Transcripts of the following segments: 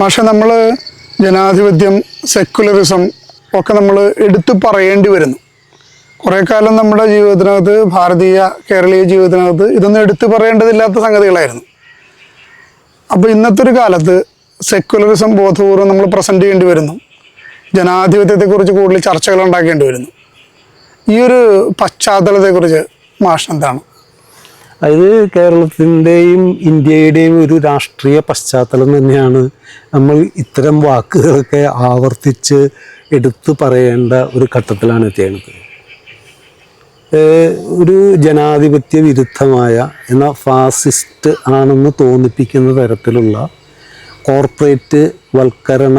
പക്ഷെ നമ്മൾ ജനാധിപത്യം സെക്കുലറിസം ഒക്കെ നമ്മൾ എടുത്തു പറയേണ്ടി വരുന്നു. കുറേ കാലം നമ്മുടെ ജീവിതത്തിനകത്ത് ഭാരതീയ കേരളീയ ജീവിതത്തിനകത്ത് ഇതൊന്നും എടുത്തു പറയേണ്ടതില്ലാത്ത സംഗതികളായിരുന്നു. അപ്പോൾ ഇന്നത്തെ ഒരു കാലത്ത് സെക്കുലറിസം ബോധപൂർവം നമ്മൾ പ്രസന്റ് ചെയ്യേണ്ടി വരുന്നു. ജനാധിപത്യത്തെക്കുറിച്ച് കൂടുതൽ ചർച്ചകൾ ഉണ്ടാക്കേണ്ടി വരുന്നു. ഈ ഒരു പശ്ചാത്തലത്തെക്കുറിച്ച് മാഷ് എന്താണ്? അത് കേരളത്തിന്റെയും ഇന്ത്യയുടെയും ഒരു രാഷ്ട്രീയ പശ്ചാത്തലം തന്നെയാണ് നമ്മൾ ഇത്തരം വാക്കുകളൊക്കെ ആവർത്തിച്ച് എടുത്തു പറയേണ്ട ഒരു ഘട്ടത്തിലാണ് എത്തിയത് ഒരു ജനാധിപത്യ വിരുദ്ധമായ എന്നാൽ ഫാസിസ്റ്റ് ആണെന്ന് തോന്നിപ്പിക്കുന്ന തരത്തിലുള്ള കോർപ്പറേറ്റ് വൽക്കരണ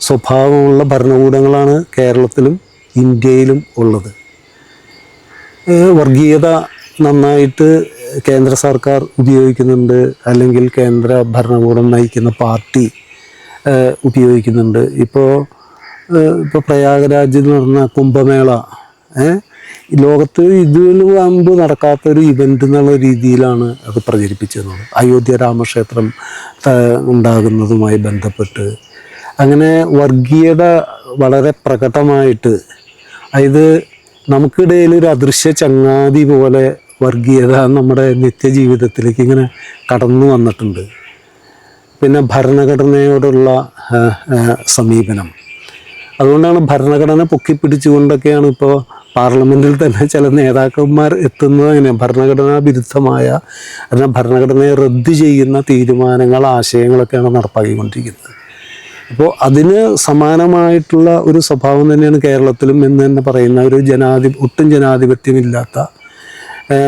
സ്വഭാവമുള്ള ഭരണകൂടങ്ങളാണ് കേരളത്തിലും ഇന്ത്യയിലും ഉള്ളത്. വർഗീയത നന്നായിട്ട് കേന്ദ്ര സർക്കാർ ഉപയോഗിക്കുന്നുണ്ട് അല്ലെങ്കിൽ കേന്ദ്ര ഭരണകൂടം നയിക്കുന്ന പാർട്ടി ഉപയോഗിക്കുന്നുണ്ട്. ഇപ്പോൾ ഇപ്പോൾ എന്ന് പറഞ്ഞ കുംഭമേള ലോകത്ത് ഇതിന് മുമ്പ് നടക്കാത്തൊരു ഇവന്റ് എന്നുള്ള രീതിയിലാണ് അത് പ്രചരിപ്പിച്ചിരുന്നത്. അയോധ്യ രാമക്ഷേത്രം ഉണ്ടാകുന്നതുമായി ബന്ധപ്പെട്ട്. അങ്ങനെ വർഗീയത വളരെ പ്രകടമായിട്ട് അതായത് നമുക്കിടയിൽ ഒരു അദൃശ്യ ചങ്ങാതി പോലെ വർഗീയത നമ്മുടെ നിത്യജീവിതത്തിലേക്ക് ഇങ്ങനെ കടന്നു വന്നിട്ടുണ്ട്. പിന്നെ ഭരണഘടനയോടുള്ള സമീപനം. അതുകൊണ്ടാണ് ഭരണഘടന പൊക്കിപ്പിടിച്ചുകൊണ്ടൊക്കെയാണ് ഇപ്പോൾ പാർലമെന്റിൽ തന്നെ ചില നേതാക്കന്മാർ എത്തുന്നത് അങ്ങനെ ഭരണഘടനാ വിരുദ്ധമായ അല്ലെങ്കിൽ ഭരണഘടനയെ റദ്ദ് ചെയ്യുന്ന തീരുമാനങ്ങൾ ആശയങ്ങളൊക്കെയാണ് നടപ്പാക്കിക്കൊണ്ടിരിക്കുന്നത്. അപ്പോൾ അതിന് സമാനമായിട്ടുള്ള ഒരു സ്വഭാവം തന്നെയാണ് കേരളത്തിലും എന്ന് തന്നെ പറയുന്ന ഒരു ജനാധി ഒട്ടും ജനാധിപത്യമില്ലാത്ത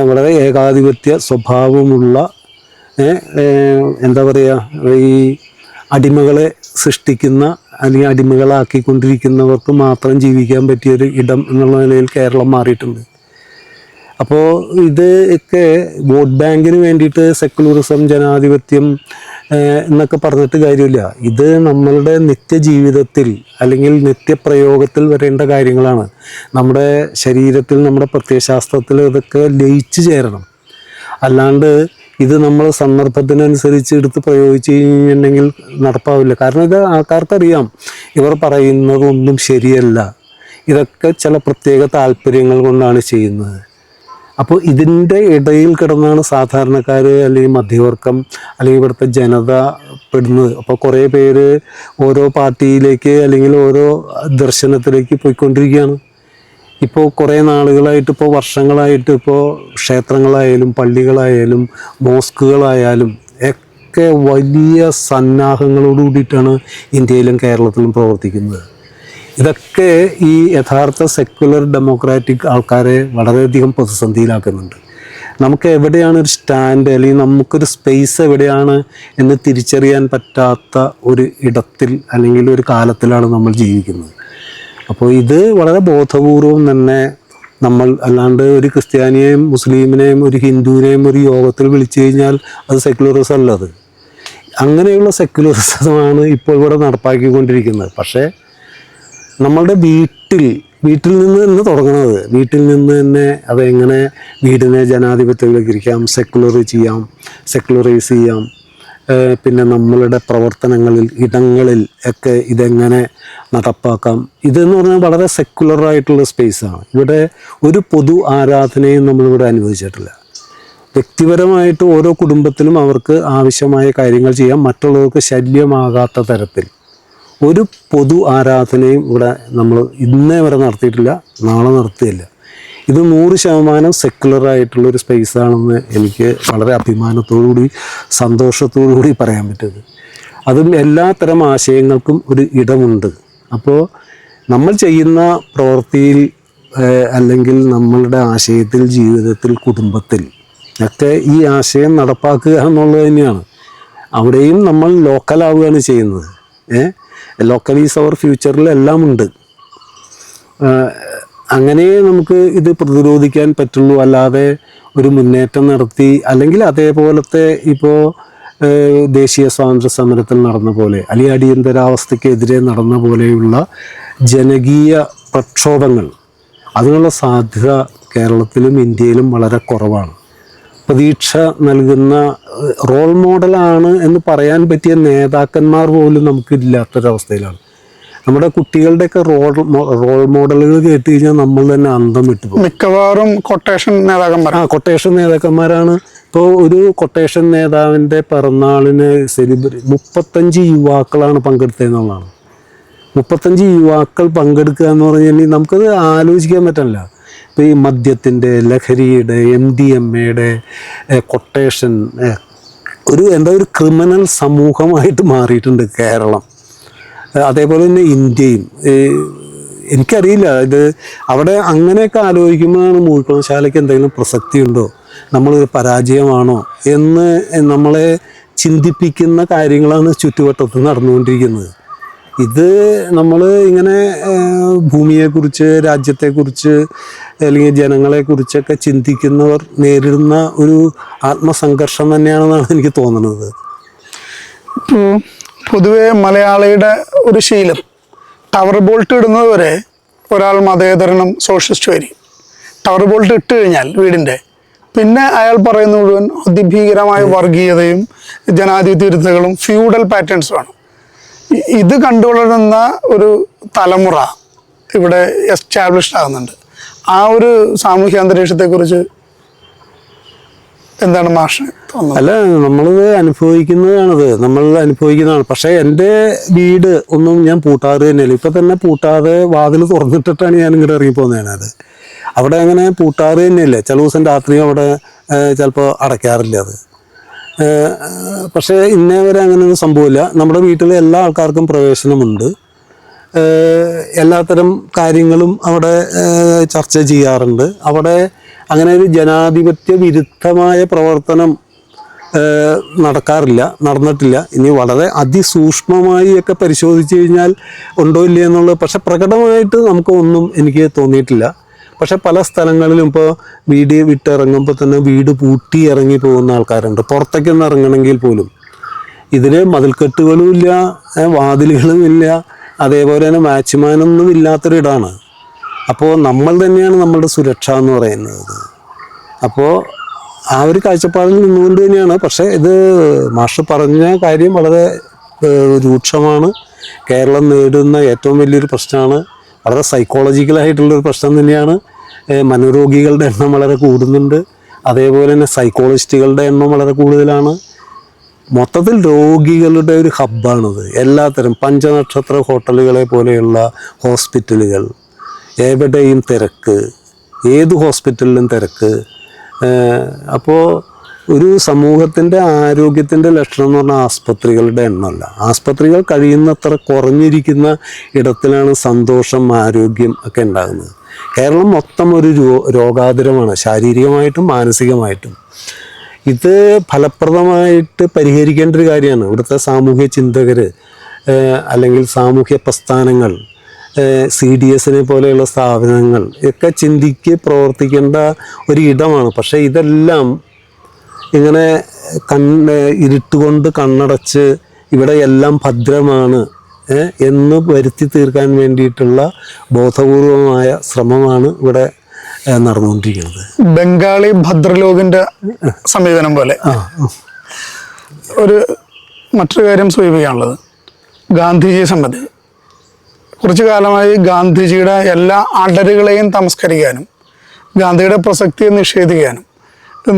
വളരെ ഏകാധിപത്യ സ്വഭാവമുള്ള എന്താ പറയുക ഈ അടിമകളെ സൃഷ്ടിക്കുന്ന അല്ലെങ്കിൽ അടിമകളാക്കിക്കൊണ്ടിരിക്കുന്നവർക്ക് മാത്രം ജീവിക്കാൻ പറ്റിയൊരു ഇടം എന്നുള്ള നിലയിൽ കേരളം മാറിയിട്ടുണ്ട്. അപ്പോൾ ഇത് ഒക്കെ വോട്ട് ബാങ്കിന് വേണ്ടിയിട്ട് സെക്കുലറിസം ജനാധിപത്യം എന്നൊക്കെ പറഞ്ഞിട്ട് കാര്യമില്ല. ഇത് നമ്മളുടെ നിത്യജീവിതത്തിൽ അല്ലെങ്കിൽ നിത്യപ്രയോഗത്തിൽ വരേണ്ട കാര്യങ്ങളാണ്. നമ്മുടെ ശരീരത്തിൽ നമ്മുടെ പ്രത്യയശാസ്ത്രത്തിൽ ഇതൊക്കെ ലയിച്ചു ചേരണം. അല്ലാണ്ട് ഇത് നമ്മൾ സന്ദർഭത്തിനനുസരിച്ച് എടുത്ത് പ്രയോഗിച്ച് കഴിഞ്ഞിട്ടുണ്ടെങ്കിൽ നടപ്പാവില്ല. കാരണം ഇത് ആൾക്കാർക്കറിയാം. ഇവർ പറയുന്നതൊന്നും ശരിയല്ല. ഇതൊക്കെ ചില പ്രത്യേക താല്പര്യങ്ങൾ കൊണ്ടാണ് ചെയ്യുന്നത്. അപ്പോൾ ഇതിന്റെ ഇടയിൽ കിടന്നാണ് സാധാരണക്കാർ അല്ലെങ്കിൽ മധ്യവർഗം അല്ലെങ്കിൽ ഇവിടുത്തെ ജനത പെടുന്നത്. അപ്പോൾ കുറേ പേര് ഓരോ പാർട്ടിയിലേക്ക് അല്ലെങ്കിൽ ഓരോ ദർശനത്തിലേക്ക് പോയിക്കൊണ്ടിരിക്കുകയാണ്. ഇപ്പോൾ കുറേ നാളുകളായിട്ട് ഇപ്പോൾ വർഷങ്ങളായിട്ട് ഇപ്പോൾ ക്ഷേത്രങ്ങളായാലും പള്ളികളായാലും മോസ്കുകളായാലും ഒക്കെ വലിയ സന്നാഹങ്ങളോട് കൂടിയിട്ടാണ് ഇന്ത്യയിലും കേരളത്തിലും പ്രവർത്തിക്കുന്നത്. ഇതൊക്കെ ഈ യഥാർത്ഥ സെക്കുലർ ഡെമോക്രാറ്റിക് ആൾക്കാരെ വളരെയധികം പ്രതിസന്ധിയിലാക്കുന്നുണ്ട്. നമുക്ക് എവിടെയാണ് ഒരു സ്റ്റാൻഡ് അല്ലെങ്കിൽ നമുക്കൊരു സ്പേസ് എവിടെയാണ് എന്ന് തിരിച്ചറിയാൻ പറ്റാത്ത ഒരു ഇടത്തിൽ അല്ലെങ്കിൽ ഒരു കാലത്തിലാണ് നമ്മൾ ജീവിക്കുന്നത്. അപ്പോൾ ഇത് വളരെ ബോധപൂർവം തന്നെ നമ്മൾ അല്ലാണ്ട് ഒരു ക്രിസ്ത്യാനിയെയും മുസ്ലിമിനെയും ഒരു ഹിന്ദുവിനെയും ഒരു യോഗത്തിൽ വിളിച്ചു കഴിഞ്ഞാൽ അത് സെക്കുലറിസം അല്ലത് അങ്ങനെയുള്ള സെക്കുലറിസമാണ് ഇപ്പോൾ ഇവിടെ നടപ്പാക്കിക്കൊണ്ടിരിക്കുന്നത്. പക്ഷേ നമ്മളുടെ വീട്ടിൽ വീട്ടിൽ നിന്ന് തന്നെ തുടങ്ങണത് വീട്ടിൽ നിന്ന് തന്നെ അതെങ്ങനെ വീടിനെ ജനാധിപത്യവൽക്കരിക്കാം സെക്കുലർ ചെയ്യാം സെക്കുലറൈസ് ചെയ്യാം. പിന്നെ നമ്മളുടെ പ്രവർത്തനങ്ങളിൽ ഇടങ്ങളിൽ ഒക്കെ ഇതെങ്ങനെ നടപ്പാക്കാം. ഇതെന്ന് പറഞ്ഞാൽ വളരെ സെക്കുലറായിട്ടുള്ള സ്പേസാണ് ഇവിടെ ഒരു പൊതു ആരാധനയും നമ്മളിവിടെ അനുവദിച്ചിട്ടില്ല. വ്യക്തിപരമായിട്ട് ഓരോ കുടുംബത്തിലും അവർക്ക് ആവശ്യമായ കാര്യങ്ങൾ ചെയ്യാം. മറ്റുള്ളവർക്ക് ശല്യമാകാത്ത തരത്തിൽ. ഒരു പൊതു ആരാധനയും ഇവിടെ നമ്മൾ ഇന്നേ വരെ നടത്തിയിട്ടില്ല നാളെ നടത്തിയില്ല. ഇത് നൂറ് ശതമാനം സെക്യുലർ ആയിട്ടുള്ള ഒരു സ്പേസ് ആണെന്ന് എനിക്ക് വളരെ അഭിമാനത്തോടുകൂടി സന്തോഷത്തോടുകൂടി പറയാൻ പറ്റുന്നത്. അതും എല്ലാത്തരം ആശയങ്ങൾക്കും ഒരു ഇടമുണ്ട്. അപ്പോൾ നമ്മൾ ചെയ്യുന്ന പ്രവൃത്തിയിൽ അല്ലെങ്കിൽ നമ്മളുടെ ആശയത്തിൽ ജീവിതത്തിൽ കുടുംബത്തിൽ ഒക്കെ ഈ ആശയം നടപ്പാക്കുക എന്നുള്ളത് തന്നെയാണ്. അവിടെയും നമ്മൾ ലോക്കലാവുകയാണ് ചെയ്യുന്നത്. ഏഹ് ലോക്കൽ ഈസ് അവർ ഫ്യൂച്ചറിൽ എല്ലാം ഉണ്ട്. അങ്ങനെ നമുക്ക് ഇത് പ്രതിരോധിക്കാൻ പറ്റുള്ളൂ. അല്ലാതെ ഒരു മുന്നേറ്റം നടത്തി അല്ലെങ്കിൽ അതേപോലത്തെ ഇപ്പോൾ ദേശീയ സ്വാതന്ത്ര്യ സമരത്തിൽ നടന്ന പോലെ അല്ലെങ്കിൽ അടിയന്തരാവസ്ഥയ്ക്കെതിരെ നടന്ന പോലെയുള്ള ജനകീയ പ്രക്ഷോഭങ്ങൾ അതിനുള്ള സാധ്യത കേരളത്തിലും ഇന്ത്യയിലും വളരെ കുറവാണ്. പ്രതീക്ഷ നൽകുന്ന റോൾ മോഡലാണ് എന്ന് പറയാൻ പറ്റിയ നേതാക്കന്മാർ പോലും നമുക്ക് ഇല്ലാത്തൊരവസ്ഥയിലാണ്. നമ്മുടെ കുട്ടികളുടെയൊക്കെ റോൾ റോൾ മോഡലുകൾ കേട്ട് കഴിഞ്ഞാൽ നമ്മൾ തന്നെ അന്തം വിട്ടുപോകും മിക്കവാറും കൊട്ടേഷൻ നേതാക്കന്മാർ ആ കൊട്ടേഷൻ നേതാക്കന്മാരാണ്. ഇപ്പോൾ ഒരു കൊട്ടേഷൻ നേതാവിന്റെ പിറന്നാളിന് സെലിബ്രേ മുപ്പത്തഞ്ച് യുവാക്കളാണ് പങ്കെടുത്തതെന്നുള്ളതാണ്. മുപ്പത്തഞ്ച് യുവാക്കൾ പങ്കെടുക്കുക എന്ന് പറഞ്ഞു കഴിഞ്ഞാൽ നമുക്കത് ആലോചിക്കാൻ പറ്റില്ല ഇപ്പോൾ ഈ മദ്യത്തിന്റെ ലഹരിയുടെ എം ഡി എം എയുടെ കൊട്ടേഷൻ ഒരു എന്താ ഒരു ക്രിമിനൽ സമൂഹമായിട്ട് മാറിയിട്ടുണ്ട് കേരളം. അതേപോലെ തന്നെ ഇന്ത്യയും. എനിക്കറിയില്ല ഇത് അവിടെ അങ്ങനെയൊക്കെ ആലോചിക്കുമ്പോഴാണ് മൂഴിക്കുളശാലയ്ക്ക് എന്തെങ്കിലും പ്രസക്തിയുണ്ടോ? നമ്മളൊരു പരാജയമാണോ? എന്ന് നമ്മളെ ചിന്തിപ്പിക്കുന്ന കാര്യങ്ങളാണ് ചുറ്റുവട്ടത്ത് നടന്നുകൊണ്ടിരിക്കുന്നത്. ഇത് നമ്മൾ ഇങ്ങനെ ഭൂമിയെക്കുറിച്ച് രാജ്യത്തെക്കുറിച്ച് അല്ലെങ്കിൽ ജനങ്ങളെക്കുറിച്ചൊക്കെ ചിന്തിക്കുന്നവർ നേരിടുന്ന ഒരു ആത്മസംഘർഷം തന്നെയാണെന്നാണ് എനിക്ക് തോന്നുന്നത്. ഇപ്പോൾ പൊതുവെ മലയാളിയുടെ ഒരു ശീലം ടവർ ബോൾട്ട് ഇടുന്നത് വരെ ഒരാൾ മതേതരണം സോഷ്യലിസ്റ്റ് വരി. ടവർ ബോൾട്ട് ഇട്ട് കഴിഞ്ഞാൽ വീടിന്റെ പിന്നെ അയാൾ പറയുന്ന മുഴുവൻ അതിഭീകരമായ വർഗീയതയും ജനാധിപത്യ വിരുദ്ധകളും ഫ്യൂഡൽ പാറ്റേൺസുമാണ് ഇത് കണ്ടുവളരുന്ന ഒരു തലമുറ ഇവിടെ എസ്റ്റാബ്ലിഷ്ഡ് ആകുന്നുണ്ട്. ആ ഒരു സാമൂഹ്യ അന്തരീക്ഷത്തെക്കുറിച്ച് എന്താണ് മാഷ് അല്ല നമ്മളിത് അനുഭവിക്കുന്നതാണത്. നമ്മൾ അനുഭവിക്കുന്നതാണ്. പക്ഷേ എന്റെ വീട് ഒന്നും ഞാൻ പൂട്ടാറ് തന്നെയല്ല. ഇപ്പം തന്നെ പൂട്ടാതെ വാതിൽ തുറന്നിട്ടിട്ടാണ് ഞാൻ ഇങ്ങോട്ട് ഇറങ്ങി പോകുന്നതാണ് അവിടെ അങ്ങനെ പൂട്ടാറ് തന്നെയല്ലേ. ചില ദിവസം രാത്രി അവിടെ ചിലപ്പോൾ അടയ്ക്കാറില്ല അത്. പക്ഷേ ഇന്നേ വരെ അങ്ങനെയൊന്നും സംഭവമില്ല. നമ്മുടെ വീട്ടിലെ എല്ലാ ആൾക്കാർക്കും പ്രവേശനമുണ്ട്. എല്ലാത്തരം കാര്യങ്ങളും അവിടെ ചർച്ച ചെയ്യാറുണ്ട്. അവിടെ അങ്ങനെ ഒരു ജനാധിപത്യ വിരുദ്ധമായ പ്രവർത്തനം നടക്കാറില്ല നടന്നിട്ടില്ല. ഇനി വളരെ അതിസൂക്ഷ്മമായി ഒക്കെ പരിശോധിച്ച് കഴിഞ്ഞാൽ ഉണ്ടോ ഇല്ലയെന്നുള്ളത് പക്ഷെ പ്രകടമായിട്ട് നമുക്ക് ഒന്നും എനിക്ക് തോന്നിയിട്ടില്ല. പക്ഷെ പല സ്ഥലങ്ങളിലും ഇപ്പോൾ വീട് വിട്ടിറങ്ങുമ്പോൾ തന്നെ വീട് പൂട്ടി ഇറങ്ങി പോകുന്ന ആൾക്കാരുണ്ട്. പുറത്തേക്കൊന്നും ഇറങ്ങണമെങ്കിൽ പോലും. ഇതിന് മതിൽക്കെട്ടുകളും ഇല്ല വാതിലുകളും ഇല്ല അതേപോലെ തന്നെ വാച്ച്മാനൊന്നും ഇല്ലാത്തൊരിടാണ് അപ്പോൾ നമ്മൾ തന്നെയാണ് നമ്മളുടെ സുരക്ഷ എന്ന് പറയുന്നത്. അപ്പോൾ ആ ഒരു കാഴ്ചപ്പാടിൽ നിന്നുകൊണ്ട് തന്നെയാണ്. പക്ഷേ ഇത് മാഷ് പറഞ്ഞ കാര്യം വളരെ രൂക്ഷമാണ്. കേരളം നേരിടുന്ന ഏറ്റവും വലിയൊരു പ്രശ്നമാണ്. വളരെ സൈക്കോളജിക്കലായിട്ടുള്ളൊരു പ്രശ്നം തന്നെയാണ്. മനോരോഗികളുടെ എണ്ണം വളരെ കൂടുന്നുണ്ട്. അതേപോലെ തന്നെ സൈക്കോളജിസ്റ്റുകളുടെ എണ്ണം വളരെ കൂടുതലാണ്. മൊത്തത്തിൽ രോഗികളുടെ ഒരു ഹബ്ബാണിത്. എല്ലാത്തരം പഞ്ചനക്ഷത്ര ഹോട്ടലുകളെ പോലെയുള്ള ഹോസ്പിറ്റലുകൾ എവിടെയും തിരക്ക് ഏത് ഹോസ്പിറ്റലിലും തിരക്ക്. അപ്പോൾ ഒരു സമൂഹത്തിന്റെ ആരോഗ്യത്തിന്റെ ലക്ഷണം എന്ന് പറഞ്ഞാൽ ആസ്പത്രികളുടെ എണ്ണമല്ല. ആസ്പത്രികൾ കഴിയുന്നത്ര കുറഞ്ഞിരിക്കുന്ന ഇടത്തിലാണ് സന്തോഷം ആരോഗ്യം ഒക്കെ ഉണ്ടാകുന്നത്. കേരളം മൊത്തം ഒരു രോഗാതുരമാണ്. ശാരീരികമായിട്ടും മാനസികമായിട്ടും. ഇത് ഫലപ്രദമായിട്ട് പരിഹരിക്കേണ്ട ഒരു കാര്യമാണ്. ഇവിടുത്തെ സാമൂഹ്യ ചിന്തകർ അല്ലെങ്കിൽ സാമൂഹ്യ പ്രസ്ഥാനങ്ങൾ സി ഡി എസിനെ പോലെയുള്ള സ്ഥാപനങ്ങൾ ഒക്കെ ചിന്തിക്ക് പ്രവർത്തിക്കേണ്ട ഒരു ഇടമാണ്. പക്ഷേ ഇതെല്ലാം ഇങ്ങനെ കണ്ണ് ഇരുട്ടുകൊണ്ട് കണ്ണടച്ച് ഇവിടെ എല്ലാം ഭദ്രമാണ് എന്ന് വരുത്തി തീർക്കാൻ വേണ്ടിയിട്ടുള്ള ബോധപൂർവമായ ശ്രമമാണ് ഇവിടെ നടന്നുകൊണ്ടിരിക്കുന്നത്. ബംഗാളി ഭദ്രലോകിന്റെ സമീപനം പോലെ. ഒരു മറ്റൊരു കാര്യം സൂചിപ്പിക്കാനുള്ളത്. ഗാന്ധിജിയെ സംബന്ധിച്ച്. കുറച്ചു കാലമായി ഗാന്ധിജിയുടെ എല്ലാ അടരുകളെയും തമസ്കരിക്കാനും ഗാന്ധിയുടെ പ്രസക്തിയെ നിഷേധിക്കാനും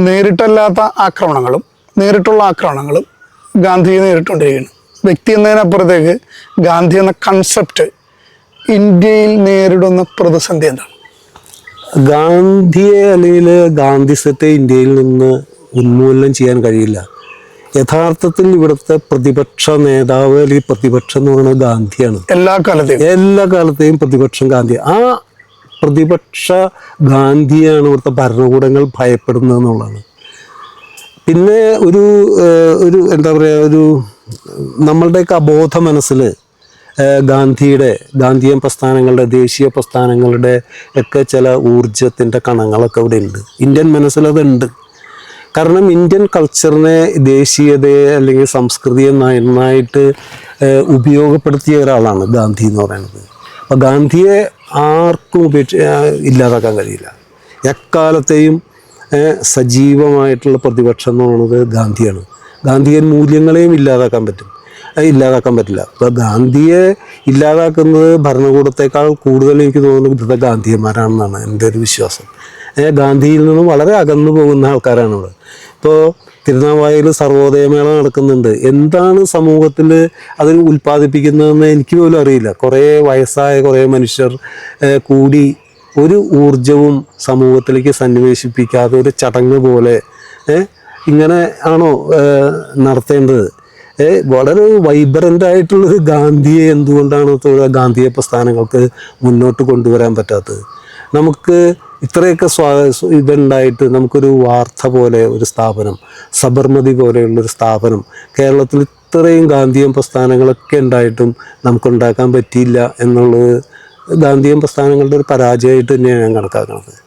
നേരിട്ടല്ലാത്ത ആക്രമണങ്ങളും നേരിട്ടുള്ള ആക്രമണങ്ങളും ഗാന്ധിയെ നേരിട്ടുകൊണ്ടിരിക്കുകയാണ് വ്യക്തി എന്നതിനപ്പുറത്തേക്ക് ഗാന്ധി എന്ന കൺസെപ്റ്റ് ഇന്ത്യയിൽ നേരിടുന്ന പ്രതിസന്ധി എന്താണ്? ഗാന്ധിയെ അല്ലെങ്കിൽ ഗാന്ധിസത്തെ ഇന്ത്യയിൽ നിന്ന് ഉന്മൂലനം ചെയ്യാൻ കഴിയില്ല. യഥാർത്ഥത്തിൽ ഇവിടുത്തെ പ്രതിപക്ഷ നേതാവ് അല്ലെങ്കിൽ പ്രതിപക്ഷം എന്ന് പറയുന്നത് ഗാന്ധിയാണ്. എല്ലാ കാലത്തെയും? എല്ലാ കാലത്തെയും പ്രതിപക്ഷം ഗാന്ധി. ആ പ്രതിപക്ഷ ഗാന്ധിയാണ് ഇവിടുത്തെ ഭരണകൂടങ്ങൾ ഭയപ്പെടുന്നത് എന്നുള്ളതാണ്. പിന്നെ ഒരു ഒരു എന്താ പറയുക ഒരു നമ്മളുടെയൊക്കെ അബോധ മനസ്സിൽ ഗാന്ധിയുടെ ഗാന്ധിയൻ പ്രസ്ഥാനങ്ങളുടെ ദേശീയ പ്രസ്ഥാനങ്ങളുടെ ഒക്കെ ചില ഊർജത്തിന്റെ കണങ്ങളൊക്കെ ഇവിടെ ഉണ്ട് ഇന്ത്യൻ മനസ്സിലതുണ്ട് കാരണം ഇന്ത്യൻ കൾച്ചറിനെ ദേശീയതയെ അല്ലെങ്കിൽ സംസ്കൃതിയെ നന്നായിട്ട് ഉപയോഗപ്പെടുത്തിയ ഒരാളാണ് ഗാന്ധി എന്ന് പറയുന്നത്. അപ്പോൾ ഗാന്ധിയെ ആർക്കും ഉപേക്ഷ ഇല്ലാതാക്കാൻ കഴിയില്ല. എക്കാലത്തെയും സജീവമായിട്ടുള്ള പ്രതിപക്ഷം എന്ന് പറയുന്നത് ഗാന്ധിയാണ്. ഗാന്ധിയൻ മൂല്യങ്ങളെയും ഇല്ലാതാക്കാൻ പറ്റും. ഇല്ലാതാക്കാൻ പറ്റില്ല. ഇപ്പോൾ ഗാന്ധിയെ ഇല്ലാതാക്കുന്നത് ഭരണകൂടത്തെക്കാൾ കൂടുതൽ എനിക്ക് തോന്നുന്നത് ഇവിടുത്തെ ഗാന്ധിയന്മാരാണെന്നാണ് എന്റെ ഒരു വിശ്വാസം. ഗാന്ധിയിൽ നിന്നും വളരെ അകന്നു പോകുന്ന ആൾക്കാരാണ് ഇവിടെ. ഇപ്പോൾ തിരുനാവായയിൽ സർവോദയമേള നടക്കുന്നുണ്ട്. എന്താണ് സമൂഹത്തിൽ അത് ഉൽപ്പാദിപ്പിക്കുന്നതെന്ന് എനിക്ക് പോലും അറിയില്ല. കുറേ വയസ്സായ കുറേ മനുഷ്യർ കൂടി ഒരു ഊർജവും സമൂഹത്തിലേക്ക് സന്നിവേശിപ്പിക്കാതെ ഒരു ചടങ്ങ് പോലെ ഇങ്ങനെ ആണോ നടത്തേണ്ടത്? വളരെ വൈബ്രന്റ് ആയിട്ടുള്ളൊരു ഗാന്ധിയെ എന്തുകൊണ്ടാണ് ഗാന്ധിയ പ്രസ്ഥാനങ്ങൾക്ക് മുന്നോട്ട് കൊണ്ടുവരാൻ പറ്റാത്തത്? നമുക്ക് ഇത്രയൊക്കെ സ്വാ ഇതുണ്ടായിട്ട് നമുക്കൊരു വാർത്ത പോലെ ഒരു സ്ഥാപനം സബർമതി പോലെയുള്ളൊരു സ്ഥാപനം കേരളത്തിൽ ഇത്രയും ഗാന്ധിയൻ പ്രസ്ഥാനങ്ങളൊക്കെ ഉണ്ടായിട്ടും നമുക്കുണ്ടാക്കാൻ പറ്റിയില്ല എന്നുള്ളത് ഗാന്ധിയൻ പ്രസ്ഥാനങ്ങളുടെ ഒരു പരാജയമായിട്ട് തന്നെയാണ് ഞാൻ കണക്കാക്കുന്നത്.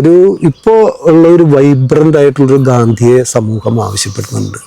ഒരു ഇപ്പോൾ ഉള്ള ഒരു വൈബ്രന്റ് ആയിട്ടുള്ളൊരു ഗാന്ധിയെ സമൂഹം ആവശ്യപ്പെടുന്നുണ്ട്.